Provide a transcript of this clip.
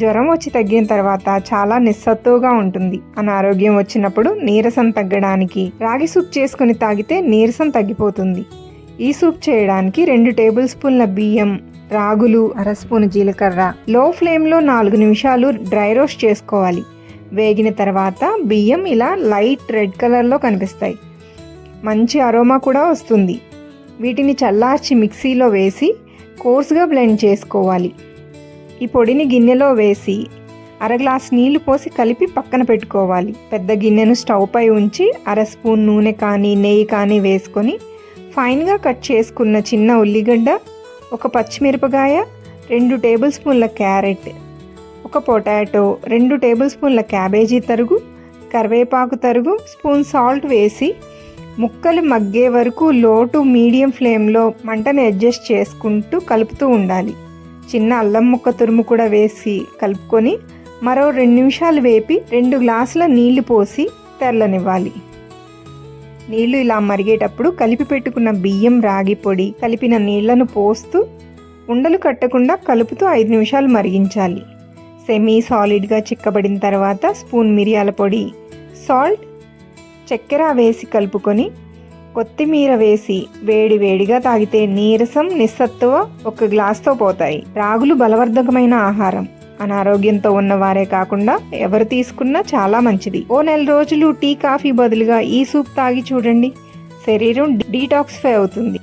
జ్వరం వచ్చి తగ్గిన తర్వాత చాలా నిస్సత్తుగా ఉంటుంది. అనారోగ్యం వచ్చినప్పుడు నీరసం తగ్గడానికి రాగి సూప్ చేసుకుని తాగితే నీరసం తగ్గిపోతుంది. ఈ సూప్ చేయడానికి రెండు టేబుల్ స్పూన్ల బియ్యం రాగులు అర స్పూన్ జీలకర్ర లో ఫ్లేమ్లో నాలుగు నిమిషాలు డ్రై రోస్ట్ చేసుకోవాలి. వేగిన తర్వాత బియ్యం ఇలా లైట్ రెడ్ కలర్లో కనిపిస్తాయి. మంచి అరోమా కూడా వస్తుంది. వీటిని చల్లార్చి మిక్సీలో వేసి కోర్సుగా బ్లెండ్ చేసుకోవాలి. ఈ పొడిని గిన్నెలో వేసి అర గ్లాస్ నీళ్ళు పోసి కలిపి పక్కన పెట్టుకోవాలి. పెద్ద గిన్నెను స్టవ్ పై ఉంచి అర స్పూన్ నూనె కానీ నెయ్యి కానీ వేసుకొని ఫైన్గా కట్ చేసుకున్న చిన్న ఉల్లిగడ్డ ఒక పచ్చిమిరపకాయ రెండు టేబుల్ స్పూన్ల క్యారెట్ ఒక పొటాటో రెండు టేబుల్ స్పూన్ల క్యాబేజీ తరుగు కరివేపాకు తరుగు స్పూన్ సాల్ట్ వేసి ముక్కలు మగ్గే వరకు లో టు మీడియం ఫ్లేమ్లో మంటను అడ్జస్ట్ చేసుకుంటూ కలుపుతూ ఉండాలి. చిన్న అల్లం ముక్క తురుము కూడా వేసి కలుపుకొని మరో రెండు నిమిషాలు వేపి రెండు గ్లాసుల నీళ్ళు పోసి తెరలనివ్వాలి. నీళ్ళు ఇలా మరిగేటప్పుడు కలిపి పెట్టుకున్న బియ్యం రాగి పొడి కలిపిన నీళ్ళను పోస్తూ ఉండలు కట్టకుండా కలుపుతూ ఐదు నిమిషాలు మరిగించాలి. సెమీ సాలిడ్గా చిక్కబడిన తర్వాత స్పూన్ మిరియాల పొడి సాల్ట్ చక్కెర వేసి కలుపుకొని కొత్తిమీర వేసి వేడి వేడిగా తాగితే నీరసం నిస్సత్తువ ఒక గ్లాస్తో పోతాయి. రాగులు బలవర్ధకమైన ఆహారం. అనారోగ్యంతో ఉన్నవారే కాకుండా ఎవరు తీసుకున్నా చాలా మంచిది. ఓ నెల రోజులు టీ కాఫీ బదులుగా ఈ సూప్ తాగి చూడండి. శరీరం డీటాక్సిఫై అవుతుంది.